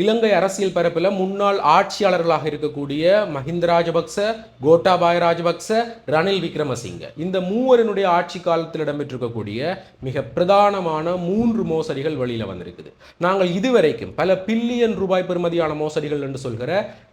இலங்கை அரசியல் பரப்பில் முன்னாள் ஆட்சியாளர்களாக இருக்கக்கூடிய மஹிந்த ராஜபக்ச கோட்டாபாய ராஜபக்ச ரணில் விக்ரமசிங்க. இந்த மூவரினுடைய ஆட்சி காலத்தில் இடம்பெற்றிருக்கக்கூடிய மிக பிரதானமான மூன்று மோசடிகள் வெளியில் வந்திருக்குது. நாங்கள் இதுவரைக்கும் பல பில்லியன் ரூபாய் பெறுமதியான மோசடிகள் என்று சொல்கிற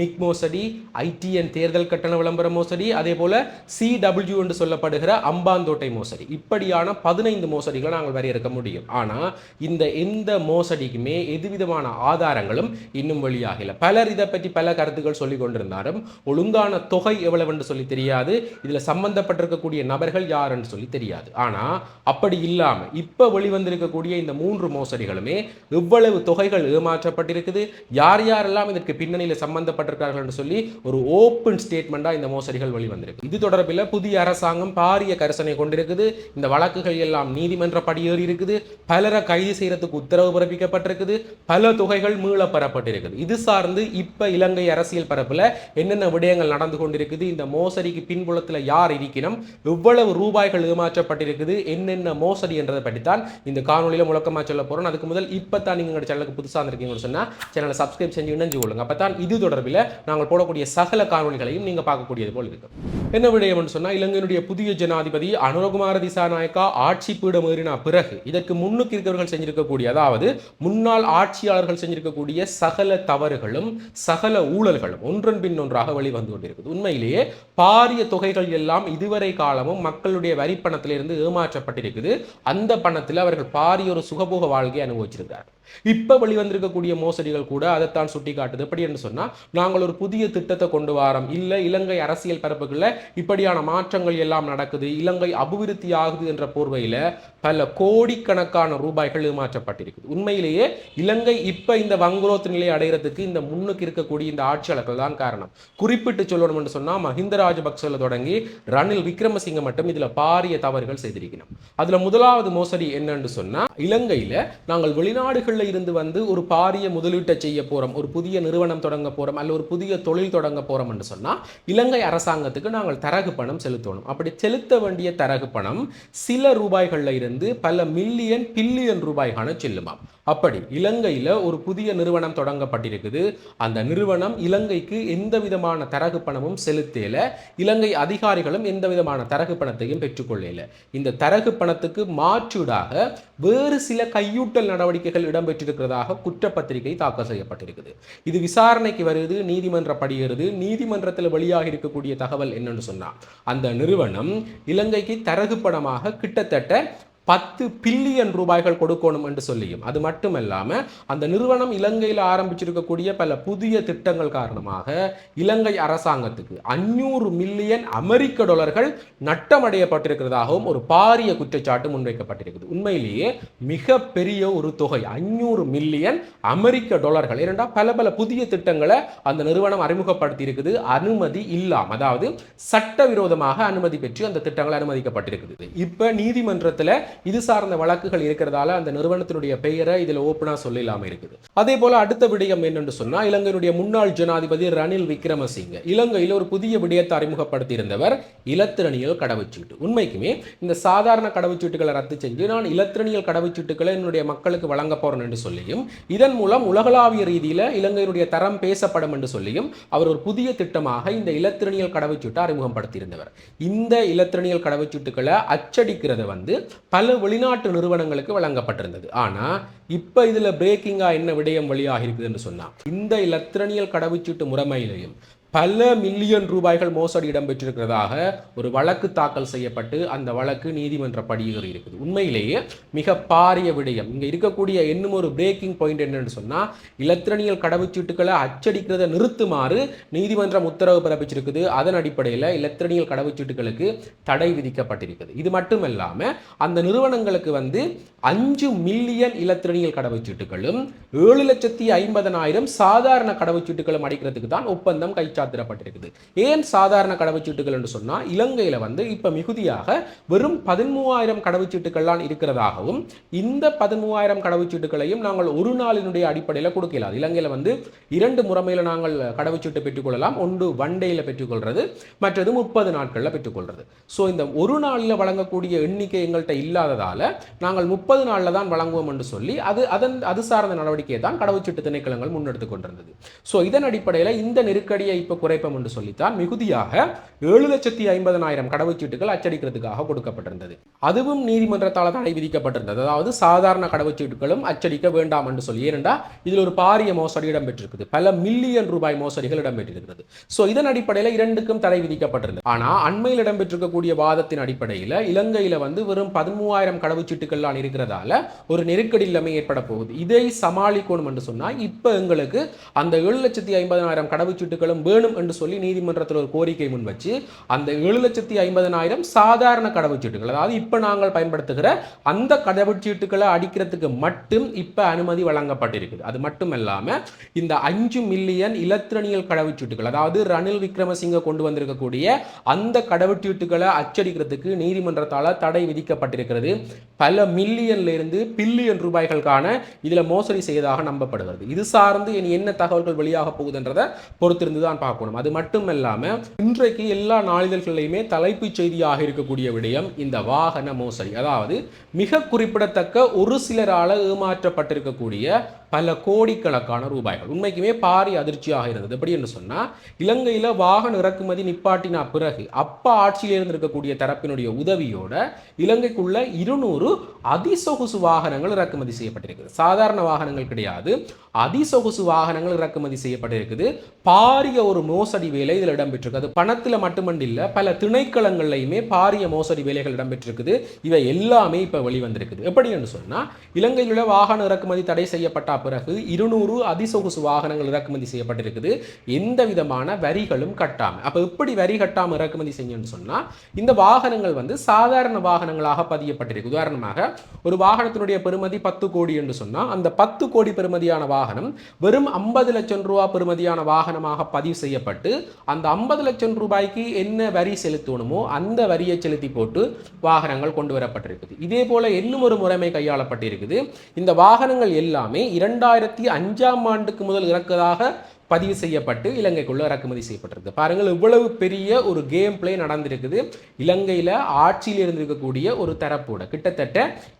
மிக் மோசடி ஐடிஎன் தேர்தல் கட்டண விளம்பர மோசடி அதே போல சிடபிள்யூ என்று சொல்லப்படுகிற அம்பாந்தோட்டை மோசடி. இப்படியான பதினைந்து மோசடிகளை நாங்கள் வரையறுக்க முடியும். ஆனால் இந்த எந்த மோசடிக்குமே எதுவிதமான ஆதாரங்களும் இன்னும் வெளியாகல. பலர் இதை பற்றி பல கருத்துக்கள் சொல்லி கொண்டிருந்தாலும் ஒழுங்கான தொகை எவ்வளவுன்னு சொல்லி தெரியாது. இதுல சம்பந்தப்பட்டிருக்கக்கூடிய நபர்கள் யாருன்னு சொல்லி தெரியாது. ஆனால் அப்படி இல்லாமல் இப்போ வெளிவந்திருக்கக்கூடிய இந்த மூன்று மோசடிகளுமே எவ்வளவு தொகைகள் ஏமாற்றப்பட்டிருக்குது யார் யாரெல்லாம் இதற்கு பின்னணியில் சம்பந்தப்பட்டிருக்கார்கள் என்று சொல்லி ஒரு ஓப்பன் ஸ்டேட்மெண்ட்டாக இந்த மோசடிகள் வெளிவந்திருக்கு. இது தொடர்பில் புதிய அரசாங்கம் பாரிய கரிசனை கொண்டிருக்குது. இந்த வழக்குகள் எல்லாம் நீதிமன்ற படியேறி இருக்குது பலரை கைது செய்யறதுக்கு உத்தரவு பிறப்பிக்கப்பட்டிருக்குது. பல தொகைகள் மீள பெறப்பட்டிருக்குது இது சார்ந்து இப்போ இலங்கை அரசியல் பரப்பில் என்னென்ன விடயங்கள் நடந்து கொண்டிருக்குது இந்த மோசடிக்கு பின்புலத்தில் யார் இருக்கணும் எவ்வளவு ரூபாய்கள் ஏமாற்றப்பட்டிருக்குது என்னென்ன மோசடி என்றதை பற்றி தான் இந்த காணொலியில் முழக்கமாக சொல்ல போகிறோம் அதுக்கு முதல் இப்பதான் நீங்கள் எங்கள் சேனலுக்கு புதுசாக இருந்திருக்கீங்கன்னு சொன்னால் சேனலை சப்ஸ்கிரைப் செஞ்சு இணைஞ்சு கொள்ளுங்க. அப்பதான் இது தொடர்பில் நாங்கள் போடக்கூடிய சகல காணொலிகளையும் நீங்கள் பார்க்கக்கூடியது போல் இருக்கும் என்ன விடயம்னு சொன்னால் இலங்கையினுடைய புதிய ஜனாதிபதி அனுரகுமார திசாநாயக்கா ஆட்சி பீடம் ஏறினா பிறகு இதற்கு முன்னுக்கு இருக்கிறவர்கள் செஞ்சிருக்கக்கூடிய அதாவது முன்னாள் ஆட்சியாளர்கள் செஞ்சிருக்கக்கூடிய சகல தவறுகளும் சகல ஊழல்களும் ஒன்றன் பின் ஒன்றாக வெளிவந்து கொண்டிருக்குது உண்மையிலேயே பாரிய தொகைகள் எல்லாம் இதுவரை காலமும் மக்களுடைய வரி பணத்திலிருந்து ஏமாற்றப்பட்டிருக்குது. அந்த பணத்தில் அவர்கள் பாரிய ஒரு சுகபோக வாழ்க்கையை அனுபவிச்சிருக்கிறார்கள். இப்போ வெளிவந்திருக்கக்கூடிய மோசடிகள் கூட அதைத்தான் சுட்டி காட்டுது எப்படி என்று சொன்னால் நாங்கள் ஒரு புதிய திட்டத்தை கொண்டு வாரம். இல்லை இலங்கை அரசியல் பரப்புகளில் இப்படியான மாற்றங்கள் எல்லாம் நடக்குது. இலங்கை அபிவிருத்தி ஆகுது என்ற போர்வையில் பல கோடிக்கணக்கான ரூபாய்கள் ஏமாற்றப்பட்டிருக்குது. உண்மையிலேயே இலங்கை இப்போ இந்த வங்குரோத்து நிலையை அடைகிறதுக்கு இந்த முன்னுக்கு இருக்கக்கூடிய இந்த ஆட்சியாளர்கள் தான் காரணம். குறிப்பிட்டு சொல்லணும் என்று சொன்னால் மஹிந்த ராஜபக்சல தொடங்கி ரணில் விக்ரமசிங்க மட்டும் இதில் பாரிய தவறுகள் செய்திருக்கணும். அதில் முதலாவது மோசடி என்னன்னு சொன்னால் இலங்கையில் நாங்கள் வெளிநாடுகள் வெளிநாடுகள்ல இருந்து வந்து ஒரு பாரிய முதலீட்டை செய்ய போகிறோம் ஒரு புதிய நிறுவனம் தொடங்க போகிறோம் அல்ல ஒரு புதிய தொழில் தொடங்க போகிறோம் என்று சொன்னால் இலங்கை அரசாங்கத்துக்கு நாங்கள் தரகு பணம் செலுத்தணும். அப்படி செலுத்த வேண்டிய தரகு பணம் சில ரூபாய்களில் இருந்து பல மில்லியன் பில்லியன் ரூபாய்கான செல்லுமாம். அப்படி இலங்கையில் ஒரு புதிய நிறுவனம் தொடங்கப்பட்டிருக்குது. அந்த நிறுவனம் இலங்கைக்கு எந்த விதமான தரகு பணமும் செலுத்தல. இலங்கை அதிகாரிகளும் எந்த விதமான தரகு பணத்தையும் பெற்றுக்கொள்ளல. இந்த தரகு பணத்துக்கு மாற்றீடாக வேறு சில கையூட்டல் நடவடிக்கைகள் இடம் இடம்பெற்றிருக்கிறதாக குற்றப்பத்திரிகை தாக்கல் செய்யப்பட்டிருக்குது. இது விசாரணைக்கு வருது நீதிமன்ற படிகிறது நீதிமன்றத்தில் வெளியாக இருக்கக்கூடிய தகவல் என்னன்னு சொன்னா அந்த நிறுவனம் இலங்கைக்கு தரகு பணமாக கிட்டத்தட்ட பத்து பில்லியன் ரூபாய்கள் கொடுக்கணும் என்று சொல்லியும். அது மட்டுமல்லாமல் அந்த நிறுவனம் இலங்கையில் ஆரம்பிச்சிருக்கக்கூடிய பல புதிய திட்டங்கள் காரணமாக இலங்கை அரசாங்கத்துக்கு அஞ்சூறு மில்லியன் அமெரிக்க டாலர்கள் நட்டமடையப்பட்டிருக்கிறதாகவும் ஒரு பாரிய குற்றச்சாட்டு முன்வைக்கப்பட்டிருக்குது. உண்மையிலேயே மிக பெரிய ஒரு தொகை அஞ்சூறு மில்லியன் அமெரிக்க டாலர்கள். இரண்டா பல பல புதிய திட்டங்களை அந்த நிறுவனம் அறிமுகப்படுத்தி இருக்குது அனுமதி இல்லாமல் அதாவது சட்டவிரோதமாக அனுமதி பெற்று அந்த திட்டங்கள் அனுமதிக்கப்பட்டிருக்குது. இப்போ நீதிமன்றத்தில் இது சார்ந்த வழக்குகள் இருக்கிறதால அந்த நிறுவனத்தினுடைய பெயரை இதுல ஓப்பனா இல்லாமல் இருக்குது. அதே போல அடுத்த விடயம் என்னென்று சொன்னால் இலங்கையினுடைய முன்னாள் ஜனாதிபதி ரணில் விக்ரமசிங்க. இலங்கையில் ஒரு புதிய விடயத்தை அறிமுகப்படுத்தி இருந்தவர் கடவுச்சீட்டு. உண்மைக்குமே இந்த சாதாரண கடவுச்சீட்டுகளை ரத்து செஞ்சு நான் இலத்திரணியல் கடவுச்சீட்டுகளை என்னுடைய மக்களுக்கு வழங்க போறேன் என்று சொல்லியும் இதன் மூலம் உலகளாவிய ரீதியில இலங்கையினுடைய தரம் பேசப்படும் என்று சொல்லியும் அவர் ஒரு புதிய திட்டமாக இந்த இலத்திரணியல் கடவுச்சீட்டை அறிமுகப்படுத்தியிருந்தவர். இந்த இலத்திரணியல் கடவுச்சீட்டுகளை அச்சடிக்கிறத வந்து பல வெளிநாட்டு நிறுவனங்களுக்கு வழங்கப்பட்டிருந்தது. ஆனா இப்ப இதுல பிரேக்கிங்காக என்ன விடயம் வழியாக இருக்குதுன்னு சொன்னால் இந்த இலத்திரனியல் கடவுச்சீட்டு முறைமையிலையும் பல மில்லியன் ரூபாய்கள் மோசடி இடம்பெற்றிருக்கிறதாக ஒரு வழக்கு தாக்கல் செய்யப்பட்டு அந்த வழக்கு நீதிமன்ற படியேறி இருக்குது. உண்மையிலேயே மிக பாரிய விடயம். இங்கே இருக்கக்கூடிய இன்னும் ஒரு பிரேக்கிங் பாயிண்ட் என்னன்னு சொன்னால் இலத்திரனியல் கடவுச்சீட்டுகளை அச்சடிக்கிறதை நிறுத்துமாறு நீதிமன்றம் உத்தரவு பிறப்பிச்சிருக்குது. அதன் அடிப்படையில் இலத்திரனியல் கடவுச்சீட்டுகளுக்கு தடை விதிக்கப்பட்டிருக்குது. இது மட்டுமல்லாம அந்த நிறுவனங்களுக்கு வந்து அஞ்சு மில்லியன் இலத்திரனியல் கடவுச்சீட்டுகளும் ஏழு லட்சத்தி ஐம்பதனாயிரம் சாதாரண கடவுச்சீட்டுகளும் அடிக்கிறதுக்கு தான் ஒப்பந்தம் கைச்சாத்து காத்திடப்பட்டிருக்குது ஏன் சாதாரண கடவுச்சீட்டுகள் என்று சொன்னால் இலங்கையில் வந்து இப்போ மிகுதியாக வெறும் பதிமூவாயிரம் கடவுச்சீட்டுகள்லாம் இருக்கிறதாகவும் இந்த பதிமூவாயிரம் கடவுச்சீட்டுகளையும் நாங்கள் ஒரு நாளினுடைய அடிப்படையில் கொடுக்கலாம் இலங்கையில் வந்து இரண்டு முறைமையில் நாங்கள் கடவுச்சீட்டு பெற்றுக்கொள்ளலாம். ஒன்று ஒன் டேயில் பெற்றுக்கொள்வது மற்றது முப்பது நாட்களில் பெற்றுக்கொள்வது ஸோ இந்த ஒரு நாளில் வழங்கக்கூடிய எண்ணிக்கை எங்கள்கிட்ட இல்லாததால் நாங்கள் முப்பது நாளில் தான் வழங்குவோம் என்று சொல்லி அது அதன் அது சார்ந்த நடவடிக்கையை தான் கடவுச்சீட்டு திணைக்களங்கள் முன்னெடுத்து கொண்டிருந்தது. ஸோ இதன் அடிப்படையில் இந்த நெருக்கடியை இப்போ குறைப்போம் என்று சொல்லித்தான் மிகுதியாக ஏழு லட்சத்தி ஐம்பதனாயிரம் கடவுச்சீட்டுகள் அச்சடிக்கிறதுக்காக கொடுக்கப்பட்டிருந்தது. அதுவும் நீதிமன்றத்தால் தடை விதிக்கப்பட்டிருந்தது. அதாவது சாதாரண கடவுச்சீட்டுகளும் அச்சடிக்க வேண்டாம் என்று சொல்லி. ஏனென்றா இதில் ஒரு பாரிய மோசடி இடம்பெற்றிருக்குது. பல மில்லியன் ரூபாய் மோசடிகள் இடம்பெற்றிருக்கிறது. ஸோ இதன் அடிப்படையில் இரண்டுக்கும் தடை விதிக்கப்பட்டிருந்தது. ஆனால் அண்மையில் இடம்பெற்றிருக்கக்கூடிய வாதத்தின் அடிப்படையில் இலங்கையில் வந்து வெறும் பதிமூவாயிரம் கடவுச்சீட்டுகள்லாம் இருக்கிறதால ஒரு நெருக்கடி இல்லாமல் ஏற்பட போகுது. இதை சமாளிக்கணும் என்று சொன்னால் இப்போ எங்களுக்கு அந்த ஏழு லட்சத்தி ஐம்பதனாயிரம் கடவுச்சீட்டுகளும் வேணும் என்று சொல்லி நீதிமன்றத்தில் ஒரு கோரிக்கை முன் வச்சு அந்த ஏழு லட்சத்தி ஐம்பதனாயிரம் சாதாரண கடவுச்சீட்டுகள் அதாவது இப்போ நாங்கள் பயன்படுத்துகிற அந்த கடவுச்சீட்டுகளை அடிக்கிறதுக்கு மட்டும் இப்போ அனுமதி வழங்கப்பட்டிருக்குது. அது மட்டும் இல்லாமல் இந்த அஞ்சு மில்லியன் இலத்திரனியல் கடவுச்சீட்டுகள் அதாவது ரணில் விக்ரமசிங்க கொண்டு வந்திருக்கக்கூடிய அந்த கடவுச்சீட்டுகளை அச்சடிக்கிறதுக்கு நீதிமன்றத்தால் தடை விதிக்கப்பட்டிருக்கிறது. பல மில்லியன்ல இருந்து பில்லியன் ரூபாய்களுக்கான இதில் மோசடி செய்ததாக நம்பப்படுகிறது. இது சார்ந்து இனி என்ன தகவல்கள் வெளியாக போகுதுன்றதை பொறுத்திருந்து தான் பார்க்கணும். அது மட்டும் இல்லாமல் இன்றைக்கு எல்லா நாளிதழ்களையுமே தலைப்புச் செய்தியாக இருக்கக்கூடிய விடயம் இந்த வாகன மோசடி. அதாவது மிக குறிப்பிடத்தக்க ஒரு சிலரால் ஏமாற்றப்பட்டிருக்கக்கூடிய பல கோடிக்கணக்கான ரூபாய்கள். உண்மைக்குமே பாரி அதிர்ச்சியாக இருந்தது. எப்படி என்று சொன்னால் இலங்கையில் வாகன இறக்குமதி நிப்பாட்டினா பிறகு அப்பா ஆட்சியில் இருந்திருக்கக்கூடிய தரப்பினுடைய உதவியோட இலங்கைக்குள்ள இருநூறு அதிசொகுசு வாகனங்கள் இறக்குமதி செய்யப்பட்டிருக்குது. சாதாரண வாகனங்கள் கிடையாது. அதிசொகுசு வாகனங்கள் இறக்குமதி செய்யப்பட்டிருக்குது. பாரிய ஒரு மோசடி வேலை இதில் இடம்பெற்றிருக்கு. அது பணத்தில் மட்டுமண்டில்ல பல திணைக்களங்கள்லையுமே பாரிய மோசடி வேலைகள் இடம்பெற்றிருக்குது. இவை எல்லாமே இப்போ வெளிவந்திருக்குது. எப்படி என்று சொன்னா இலங்கையில் உள்ள வாகன இறக்குமதி தடை செய்யப்பட்ட பிறகு இருநூறு அதிசொகுசு வாகனங்கள் இறக்குமதி செய்யப்பட்டிருக்குது. எந்த விதமான வரிகளும் கட்டாம. அப்ப எப்படி வரி கட்டாம இறக்குமதி செய்யணும்னு சொன்னா இந்த வாகனங்கள் வந்து சாதாரண வாகனங்களாக பதியப்பட்டிருக்கு. உதாரணமாக ஒரு வாகனத்தினுடைய பெருமதி பத்து கோடி என்று சொன்னா அந்த பத்து கோடி பெருமதியான வாகனம் வெறும் ஐம்பது லட்சம் ரூபா பெருமதியான வாகனமாக பதிவு செய்யப்பட்டு அந்த ஐம்பது லட்சம் ரூபாய்க்கு என்ன வரி செலுத்தணுமோ அந்த வரியை செலுத்தி போட்டு வாகனங்கள் கொண்டு வரப்பட்டிருக்குது. இதே போல இன்னும் ஒரு முறைமை கையாளப்பட்டிருக்குது. இந்த வாகனங்கள் எல்லாமே இரண்டாயிரத்தி அஞ்சாம் ஆண்டுக்கு முதல் இறக்கதாக பதிவு செய்யப்பட்டு இலங்கைக்குள்ளே இறக்குமதி செய்யப்பட்டிருக்கு. பாருங்கள் இவ்வளவு பெரிய ஒரு கேம் பிளே நடந்திருக்குது. இலங்கையில் ஆட்சியில் இருந்திருக்கக்கூடிய ஒரு தரப்போட கிட்டத்தட்ட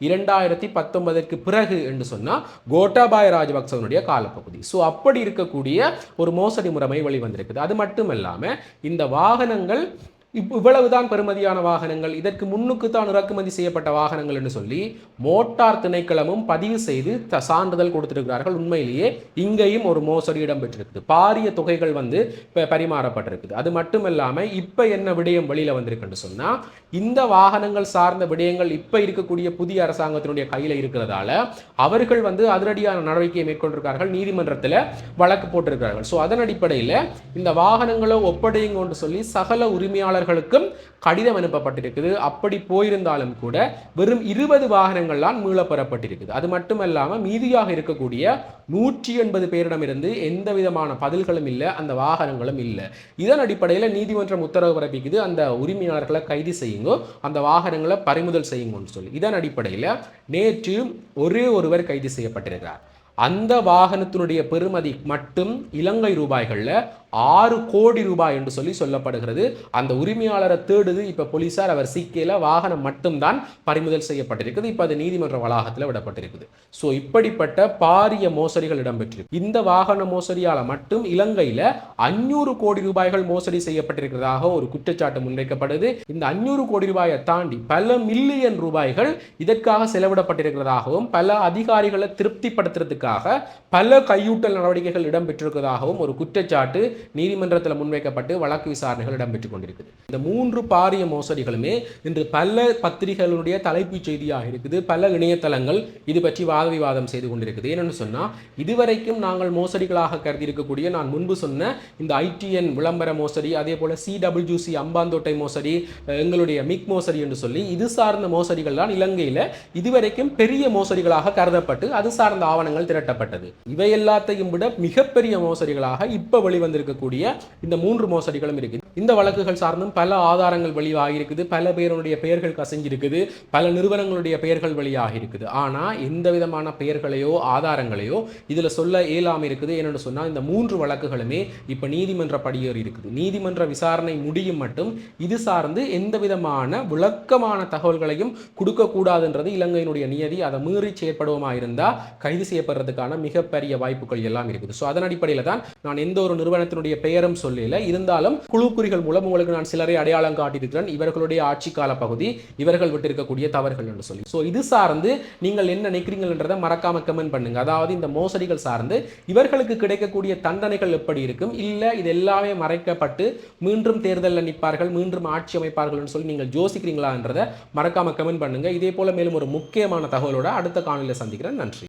இரண்டாயிரத்தி பத்தொன்பதற்கு பிறகு என்று சொன்னால் கோட்டாபாய ராஜபக்சவனுடைய காலப்பகுதி. ஸோ அப்படி இருக்கக்கூடிய ஒரு மோசடி முறைமை வெளிவந்திருக்குது. அது மட்டும் இல்லாமல் இந்த வாகனங்கள் இப் இவ்வளவுதான் பெறுமதியான வாகனங்கள். இதற்கு முன்னுக்கு தான் இறக்குமதி செய்யப்பட்ட வாகனங்கள் என்று சொல்லி மோட்டார் திணைக்களமும் பதிவு செய்து த- சான்றிதழ் கொடுத்திருக்கிறார்கள். உண்மையிலேயே இங்கேயும் ஒரு மோசடி இடம்பெற்றிருக்குது. பாரிய தொகைகள் வந்து இப்போ பரிமாறப்பட்டிருக்குது. அது மட்டும் இல்லாமல் இப்போ என்ன விடயம் வெளியில் வந்திருக்குன்னு சொன்னால் இந்த வாகனங்கள் சார்ந்த விடயங்கள் இப்போ இருக்கக்கூடிய புதிய அரசாங்கத்தினுடைய கையில் இருக்கிறதால அவர்கள் வந்து அதிரடியான நடவடிக்கையை மேற்கொண்டிருக்கார்கள் நீதிமன்றத்தில் வழக்கு போட்டிருக்கிறார்கள். ஸோ அதன் அடிப்படையில் இந்த வாகனங்களை ஒப்படையுங்கன்னு சொல்லி சகல உரிமையாளர்களுக்கும் கடிதம் அனுப்பப்பட்டிருக்குது. அப்படி போயிருந்தாலும் கூட வெறும் இருபது வாகனங்கள் தான் மீளப்பெறப்பட்டிருக்குது அது மட்டுமல்லாமல் மீதியாக இருக்கக்கூடிய நூற்றி எண்பது பேரிடமிருந்து எந்த விதமான பதில்களும் இல்லை அந்த வாகனங்களும் இல்லை. இதன் அடிப்படையில் நீதிமன்றம் உத்தரவு பிறப்பிக்குது. அந்த உரிமையாளர்களை கைது செய்யுங்க அந்த வாகனங்களை பறிமுதல் செய்யுங்கன்னு சொல்லி. இதன் அடிப்படையில் நேற்று ஒரே ஒருவர் கைது செய்யப்பட்டிருக்கிறார். அந்த வாகனத்தினுடைய பெறுமதி மட்டும் இலங்கை ரூபாய்களில் ஆறு கோடி ரூபாய் என்று சொல்லி சொல்லப்படுகிறது. அந்த உரிமையாளரை தேடுது. இப்போ போலீசார் அவர் சிக்கையில் வாகனம் மட்டும்தான் பறிமுதல் செய்யப்பட்டிருக்குது. இப்போ அது நீதிமன்ற வளாகத்தில் விடப்பட்டிருக்குது. ஸோ இப்படிப்பட்ட பாரிய மோசடிகள் இடம்பெற்றிருக்கு. இந்த வாகன மோசடியால் மட்டும் இலங்கையில் அஞ்சூறு கோடி ரூபாய்கள் மோசடி செய்யப்பட்டிருக்கிறதாக ஒரு குற்றச்சாட்டு முன்வைக்கப்படுது. இந்த அஞ்சூறு கோடி ரூபாயை தாண்டி பல மில்லியன் ரூபாய்கள் இதற்காக செலவிடப்பட்டிருக்கிறதாகவும் பல அதிகாரிகளை திருப்திப்படுத்துறதுக்காக பல கையூட்டல் நடவடிக்கைகள் இடம்பெற்றிருக்கிறதாகவும் ஒரு குற்றச்சாட்டு நீதிமன்றத்தில் முன்வைக்கப்பட்டு வழக்கு விசாரணைகள் இடம்பெற்றுக் கொண்டிருக்குது. இந்த மூன்று பாரிய மோசடிகளுமே இன்று பல பத்திரிகைகளுடைய தலைப்புச் செய்தியாக இருக்குது. பல இணையதளங்கள் இது பற்றி வாத விவாதம் செய்து கொண்டிருக்குது. என்னென்னு சொன்னால் இதுவரைக்கும் நாங்கள் மோசடிகளாக கருதி இருக்கக்கூடிய நான் முன்பு சொன்ன இந்த ஐடிஎன் விளம்பர மோசடி அதே போல சிடபிள்யூசி அம்பாந்தோட்டை மோசடி எங்களுடைய மிக் மோசடி என்று சொல்லி இது சார்ந்த மோசடிகள் தான் இலங்கையில் இதுவரைக்கும் பெரிய மோசடிகளாக கருதப்பட்டு அது சார்ந்த ஆவணங்கள் திரட்டப்பட்டது. இவை எல்லாத்தையும் விட மிகப்பெரிய மோசடிகளாக இப்போ வெளிவந்திருக்கு இருக்கக்கூடிய இந்த மூன்று மோசடிகளும் இருக்குது. இந்த வழக்குகள் சார்ந்தும் பல ஆதாரங்கள் வெளியாகிருக்குது பல பேருடைய பெயர்கள் கசிஞ்சிருக்குது. பல நிறுவனங்களுடைய பெயர்கள் வெளியாகி இருக்குது. ஆனால் எந்த விதமான பெயர்களையோ ஆதாரங்களையோ இதுல சொல்ல இயலாம இருக்குது. என்னென்னு சொன்னால் இந்த மூன்று வழக்குகளுமே இப்போ நீதிமன்ற படியேறி இருக்குது. நீதிமன்ற விசாரணை முடியும் மட்டும் இது சார்ந்து எந்த விதமான விளக்கமான தகவல்களையும் கொடுக்கக்கூடாதுன்றது இலங்கையினுடைய நியதி. அதை மீறி செயற்படுவோமா இருந்தால் கைது செய்யப்படுறதுக்கான மிகப்பெரிய வாய்ப்புகள் எல்லாம் இருக்குது. ஸோ அதன் அடிப்படையில் தான் நான் எந்த ஒரு நிறுவனத்தினுடைய பெயரும் சொல்லல. இருந்தாலும் குழுக்குறிகள் மூலம் உங்களுக்கு நான் சிலரை அடையாளம் காட்டியிருக்கிறேன். இவர்களுடைய ஆட்சி கால பகுதி இவர்கள் விட்டிருக்கக்கூடிய தவறுகள் என்று சொல்லி. ஸோ இது சார்ந்து நீங்கள் என்ன நினைக்கிறீங்கன்றதை மறக்காம கமெண்ட் பண்ணுங்க. அதாவது இந்த மோசடிகள் சார்ந்து இவர்களுக்கு கிடைக்கக்கூடிய தண்டனைகள் எப்படி இருக்கும்? இல்ல இது எல்லாமே மறைக்கப்பட்டு மீண்டும் தேர்தலில் நிற்பார்கள் மீண்டும் ஆட்சி அமைப்பார்கள்னு சொல்லி நீங்கள் யோசிக்கிறீங்களான்றதை மறக்காம கமெண்ட் பண்ணுங்க. இதே போல மேலும் ஒரு முக்கியமான தகவலோட அடுத்த காணொலியில் சந்திக்கிறேன். நன்றி.